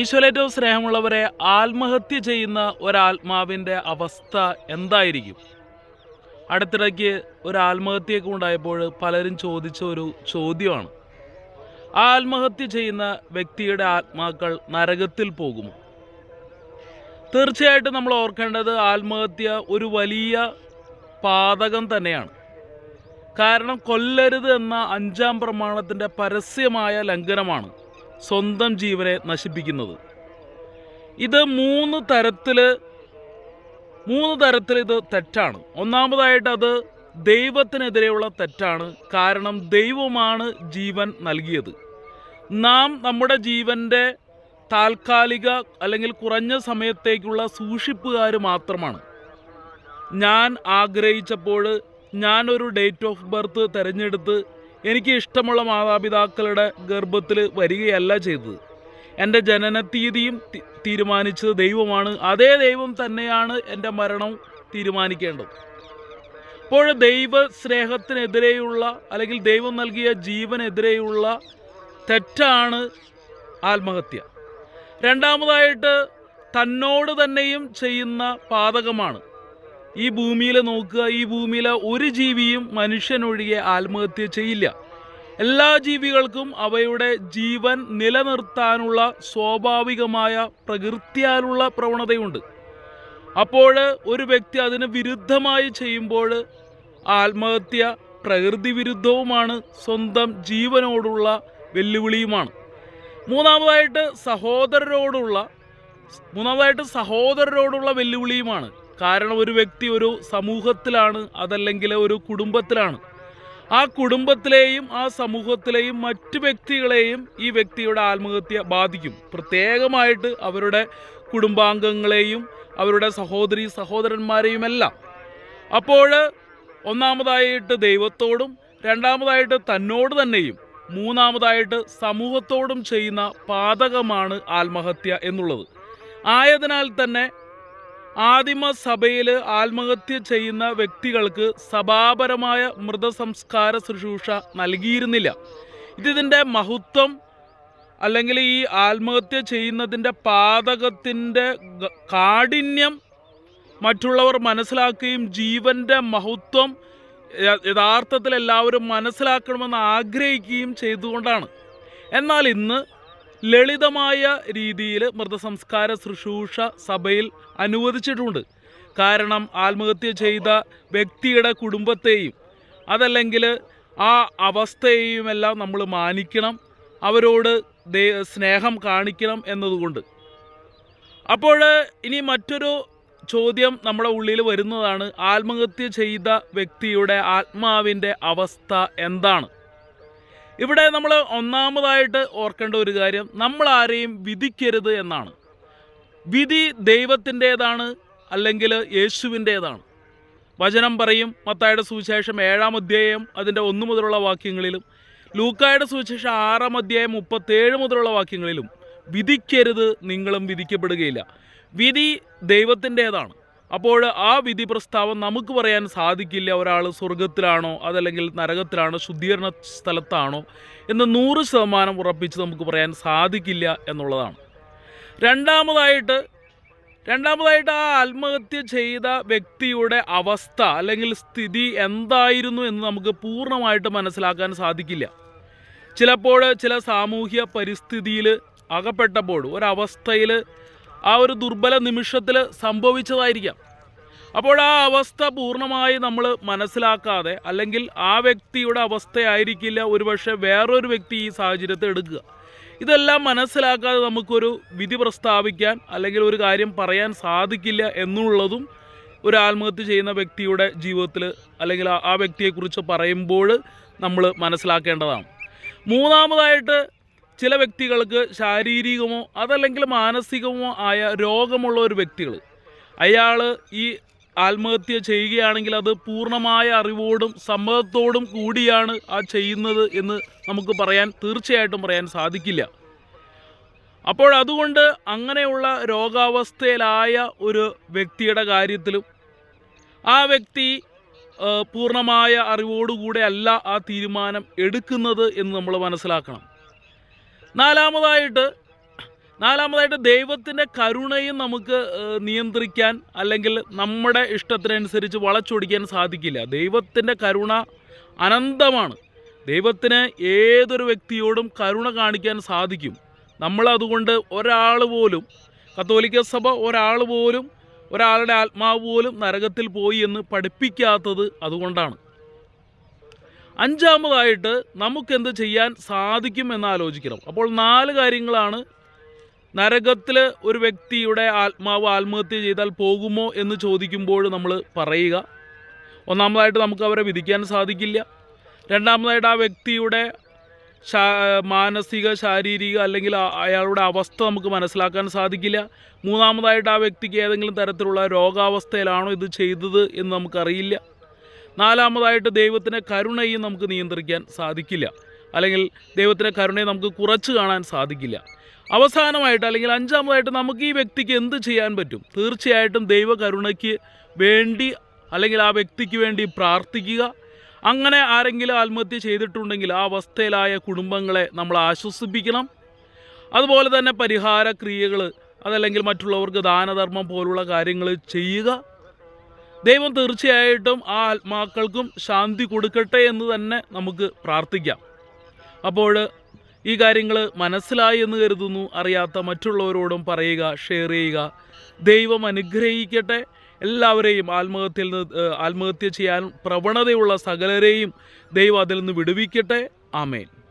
ഈശ്വരേറ്റവും സ്നേഹമുള്ളവരെ ആത്മഹത്യ ചെയ്യുന്ന ഒരാത്മാവിന്റെ അവസ്ഥ എന്തായിരിക്കും? അടുത്തിടയ്ക്ക് ഒരു ആത്മഹത്യയൊക്കെ ഉണ്ടായപ്പോൾ പലരും ചോദിച്ച ഒരു ചോദ്യമാണ്. ആത്മഹത്യ ചെയ്യുന്ന വ്യക്തിയുടെ ആത്മാക്കൾ നരകത്തിൽ പോകുമോ? തീർച്ചയായിട്ടും നമ്മൾ ഓർക്കേണ്ടത് ആത്മഹത്യ ഒരു വലിയ പാതകം തന്നെയാണ്. കാരണം കൊല്ലരുത് എന്ന അഞ്ചാം പ്രമാണത്തിന്റെ പരസ്യമായ ലംഘനമാണ്. സ്വന്തം ജീവനെ നശിപ്പിക്കുന്നത്. ഇത് മൂന്ന് തരത്തിൽ മൂന്ന് തരത്തിൽ ഇത് തെറ്റാണ്. ഒന്നാമതായിട്ട് അത് ദൈവത്തിനെതിരെയുള്ള തെറ്റാണ്. കാരണം ദൈവമാണ് ജീവൻ നൽകിയത്. നാം നമ്മുടെ ജീവന്റെ താൽക്കാലിക അല്ലെങ്കിൽ കുറഞ്ഞ സമയത്തേക്കുള്ള സൂക്ഷിപ്പുകാർ മാത്രമാണ്. ഞാൻ ആഗ്രഹിച്ചപ്പോൾ ഞാനൊരു ഡേറ്റ് ഓഫ് ബർത്ത് തിരഞ്ഞെടുത്ത് എനിക്ക് ഇഷ്ടമുള്ള മാതാപിതാക്കളുടെ ഗർഭത്തിൽ വരികയല്ല ചെയ്തത്. എന്റെ ജനന തീയതിയും തീരുമാനിച്ചത് ദൈവമാണ്. അതേ ദൈവം തന്നെയാണ് എന്റെ മരണം തീരുമാനിക്കേണ്ടത്. അപ്പോൾ ദൈവ സ്നേഹത്തിനെതിരെയുള്ള അല്ലെങ്കിൽ ദൈവം നൽകിയ ജീവനെതിരെയുള്ള തെറ്റാണ് ആത്മഹത്യ. രണ്ടാമതായിട്ട് തന്നോട് തന്നെയും ചെയ്യുന്ന പാതകമാണ്. ഈ ഭൂമിയിൽ നോക്കുക ഈ ഭൂമിയിലെ ഒരു ജീവിയും മനുഷ്യനൊഴികെ ആത്മഹത്യ ചെയ്യില്ല. എല്ലാ ജീവികൾക്കും അവയുടെ ജീവൻ നിലനിർത്താനുള്ള സ്വാഭാവികമായ പ്രകൃത്യാലുള്ള പ്രവണതയുണ്ട്. അപ്പോൾ ഒരു വ്യക്തി അതിന് വിരുദ്ധമായി ചെയ്യുമ്പോൾ ആത്മഹത്യ പ്രകൃതി വിരുദ്ധവുമാണ് സ്വന്തം ജീവനോടുള്ള വെല്ലുവിളിയുമാണ്. മൂന്നാമതായിട്ട് സഹോദരരോടുള്ള മൂന്നാമതായിട്ട് സഹോദരരോടുള്ള വെല്ലുവിളിയുമാണ്. കാരണം ഒരു വ്യക്തി ഒരു സമൂഹത്തിലാണ് അതല്ലെങ്കിൽ ഒരു കുടുംബത്തിലാണ്. ആ കുടുംബത്തിലെയും ആ സമൂഹത്തിലെയും മറ്റു വ്യക്തികളെയും ഈ വ്യക്തിയുടെ ആത്മഹത്യ ബാധിക്കും. പ്രത്യേകമായിട്ട് അവരുടെ കുടുംബാംഗങ്ങളെയും അവരുടെ സഹോദരി സഹോദരന്മാരെയും എല്ലാം അപ്പോൾ ഒന്നാമതായിട്ട് ദൈവത്തോടും രണ്ടാമതായിട്ട് തന്നോട് തന്നെയും മൂന്നാമതായിട്ട് സമൂഹത്തോടും ചെയ്യുന്ന പാതകമാണ് ആത്മഹത്യ എന്നുള്ളത്. ആയതിനാൽ തന്നെ ആദിമ സഭയിൽ ആത്മഹത്യ ചെയ്യുന്ന വ്യക്തികൾക്ക് സഭാപരമായ മൃതസംസ്കാര ശുശ്രൂഷ നൽകിയിരുന്നില്ല. ഇതിന്റെ മഹത്വം അല്ലെങ്കിൽ ഈ ആത്മഹത്യ ചെയ്യുന്നതിന്റെ പാതകത്തിന്റെ കാഠിന്യം മറ്റുള്ളവർ മനസ്സിലാക്കുകയും ജീവന്റെ മഹത്വം യഥാർത്ഥത്തിൽ എല്ലാവരും മനസ്സിലാക്കണമെന്ന് ആഗ്രഹിക്കുകയും ചെയ്തുകൊണ്ടാണ്. എന്നാൽ ഇന്ന് ലളിതമായ രീതിയിൽ മൃതസംസ്കാര ശുശ്രൂഷ സഭയിൽ അനുവദിച്ചിട്ടുണ്ട്. കാരണം ആത്മഹത്യ ചെയ്ത വ്യക്തിയുടെ കുടുംബത്തെയും അതല്ലെങ്കിൽ ആ അവസ്ഥയെയുമെല്ലാം നമ്മൾ മാനിക്കണം അവരോട് സ്നേഹം കാണിക്കണം എന്നതുകൊണ്ട്. അപ്പോൾ ഇനി മറ്റൊരു ചോദ്യം നമ്മുടെ ഉള്ളിൽ വരുന്നതാണ് ആത്മഹത്യ ചെയ്ത വ്യക്തിയുടെ ആത്മാവിന്റെ അവസ്ഥ എന്താണ്? ഇവിടെ നമ്മൾ ഒന്നാമതായിട്ട് ഓർക്കേണ്ട ഒരു കാര്യം നമ്മൾ ആരെയും വിധിക്കരുത് എന്നാണ്. വിധി ദൈവത്തിന്റേതാണ് അല്ലെങ്കിൽ യേശുവിന്റേതാണ്. വചനം പറയും മത്തായുടെ സുവിശേഷം ഏഴാം അധ്യായം അതിന്റെ ഒന്ന് മുതലുള്ള വാക്യങ്ങളിലും ലൂക്കായുടെ സുവിശേഷം ആറാം അധ്യായം മുപ്പത്തേഴ് മുതലുള്ള വാക്യങ്ങളിലും വിധിക്കരുത് നിങ്ങളും വിധിക്കപ്പെടുകയില്ല. വിധി ദൈവത്തിന്റേതാണ്. അപ്പോൾ ആ വിധി പ്രസ്താവം നമുക്ക് പറയാൻ സാധിക്കില്ല ഒരാൾ സ്വർഗത്തിലാണോ അതല്ലെങ്കിൽ നരകത്തിലാണോ ശുദ്ധീകരണ സ്ഥലത്താണോ എന്ന് നൂറ് ശതമാനം ഉറപ്പിച്ച് നമുക്ക് പറയാൻ സാധിക്കില്ല എന്നുള്ളതാണ്. രണ്ടാമതായിട്ട് രണ്ടാമതായിട്ട് ആ ആത്മഹത്യ ചെയ്ത വ്യക്തിയുടെ അവസ്ഥ അല്ലെങ്കിൽ സ്ഥിതി എന്തായിരുന്നു എന്ന് നമുക്ക് പൂർണമായിട്ട് മനസ്സിലാക്കാൻ സാധിക്കില്ല. ചിലപ്പോൾ ചില സാമൂഹ്യ പരിസ്ഥിതിയിൽ അകപ്പെട്ടപ്പോൾ ഒരവസ്ഥയിൽ ആ ഒരു ദുർബല നിമിഷത്തിൽ സംഭവിച്ചതായിരിക്കാം. അപ്പോൾ ആ അവസ്ഥ പൂർണമായി നമ്മൾ മനസ്സിലാക്കാതെ അല്ലെങ്കിൽ ആ വ്യക്തിയുടെ അവസ്ഥയായിരിക്കില്ല ഒരുപക്ഷെ വേറൊരു വ്യക്തി ഈ സാഹചര്യത്തെ എടുക്കുക. ഇതെല്ലാം മനസ്സിലാക്കാതെ നമുക്കൊരു വിധി പ്രസ്താവിക്കാൻ അല്ലെങ്കിൽ ഒരു കാര്യം പറയാൻ സാധിക്കില്ല എന്നുള്ളതും ഒരു ആത്മഹത്യ ചെയ്യുന്ന വ്യക്തിയുടെ ജീവിതത്തിൽ അല്ലെങ്കിൽ ആ- വ്യക്തിയെക്കുറിച്ച് പറയുമ്പോൾ നമ്മൾ മനസ്സിലാക്കേണ്ടതാണ്. മൂന്നാമതായിട്ട് ചില വ്യക്തികൾക്ക് ശാരീരികമോ അതല്ലെങ്കിൽ മാനസികമോ ആയ രോഗമുള്ള ഒരു വ്യക്തികൾ അയാൾ ഈ ആത്മഹത്യ ചെയ്യുകയാണെങ്കിൽ അത് പൂർണമായ അറിവോടും സമ്മതത്തോടും കൂടിയാണ് ആ ചെയ്യുന്നത് എന്ന് നമുക്ക് പറയാൻ തീർച്ചയായിട്ടും പറയാൻ സാധിക്കില്ല. അപ്പോൾ അതുകൊണ്ട് അങ്ങനെയുള്ള രോഗാവസ്ഥയിലായ ഒരു വ്യക്തിയുടെ കാര്യത്തിലും ആ വ്യക്തി പൂർണമായ അറിവോടുകൂടെ അല്ല ആ തീരുമാനം എടുക്കുന്നത് എന്ന് നമ്മൾ മനസ്സിലാക്കണം. നാലാമതായിട്ട് നാലാമതായിട്ട് ദൈവത്തിന്റെ കരുണയും നമുക്ക് നിയന്ത്രിക്കാൻ അല്ലെങ്കിൽ നമ്മുടെ ഇഷ്ടത്തിനനുസരിച്ച് വളച്ചൊടിക്കാൻ സാധിക്കില്ല. ദൈവത്തിന്റെ കരുണ അനന്തമാണ്. ദൈവത്തിന് ഏതൊരു വ്യക്തിയോടും കരുണ കാണിക്കാൻ സാധിക്കും. നമ്മളതുകൊണ്ട് ഒരാൾ പോലും കത്തോലിക്ക സഭ ഒരാൾ പോലും ഒരാളുടെ ആത്മാവ് പോലും നരകത്തിൽ പോയി എന്ന് പഠിപ്പിക്കാത്തത് അതുകൊണ്ടാണ്. അഞ്ചാമതായിട്ട് നമുക്കെന്ത് ചെയ്യാൻ സാധിക്കും എന്ന് ആലോചിക്കണം. അപ്പോൾ നാല് കാര്യങ്ങളാണ് നരകത്തിൽ ഒരു വ്യക്തിയുടെ ആത്മാവ് ആത്മഹത്യ ചെയ്താൽ പോകുമോ എന്ന് ചോദിക്കുമ്പോൾ നമ്മൾ പറയുക. ഒന്നാമതായിട്ട് നമുക്ക് അവരെ വിധിക്കാൻ സാധിക്കില്ല. രണ്ടാമതായിട്ട് ആ വ്യക്തിയുടെ മാനസിക ശാരീരിക അല്ലെങ്കിൽ അയാളുടെ അവസ്ഥ നമുക്ക് മനസ്സിലാക്കാൻ സാധിക്കില്ല. മൂന്നാമതായിട്ട് ആ വ്യക്തിക്ക് ഏതെങ്കിലും തരത്തിലുള്ള രോഗാവസ്ഥയിലാണോ ഇത് ചെയ്തത് എന്ന് നമുക്കറിയില്ല. നാലാമതായിട്ട് ദൈവത്തിന്റെ കരുണയും നമുക്ക് നിയന്ത്രിക്കാൻ സാധിക്കില്ല. അല്ലെങ്കിൽ ദൈവത്തിന്റെ കരുണയെ നമുക്ക് കുറച്ച് കാണാൻ സാധിക്കില്ല. അവസാനമായിട്ട് അല്ലെങ്കിൽ അഞ്ചാമതായിട്ട് നമുക്ക് ഈ വ്യക്തിക്ക് എന്ത് ചെയ്യാൻ പറ്റും? തീർച്ചയായിട്ടും ദൈവകരുണയ്ക്ക് വേണ്ടി അല്ലെങ്കിൽ ആ വ്യക്തിക്ക് വേണ്ടി പ്രാർത്ഥിക്കുക. അങ്ങനെ ആരെങ്കിലും ആത്മഹത്യ ചെയ്തിട്ടുണ്ടെങ്കിൽ ആ അവസ്ഥയിലായ കുടുംബങ്ങളെ നമ്മൾ ആശ്വസിപ്പിക്കണം. അതുപോലെ തന്നെ പരിഹാര ക്രിയകൾ അതല്ലെങ്കിൽ മറ്റുള്ളവർക്ക് ദാനധർമ്മം പോലുള്ള കാര്യങ്ങൾ ചെയ്യുക. ദൈവം തീർച്ചയായിട്ടും ആ ആത്മാക്കൾക്കും ശാന്തി കൊടുക്കട്ടെ എന്ന് തന്നെ നമുക്ക് പ്രാർത്ഥിക്കാം. അപ്പോൾ ഈ കാര്യങ്ങൾ മനസ്സിലായി എന്ന് കരുതുന്നു. അറിയാത്ത മറ്റുള്ളവരോടും പറയുക ഷെയർ ചെയ്യുക. ദൈവം അനുഗ്രഹിക്കട്ടെ. എല്ലാവരെയും ആത്മഹത്യയിൽ നിന്ന് ആത്മഹത്യ ചെയ്യാൻ പ്രവണതയുള്ള സകലരെയും ദൈവം അതിൽ നിന്ന് വിടുവിക്കട്ടെ. ആമേൻ.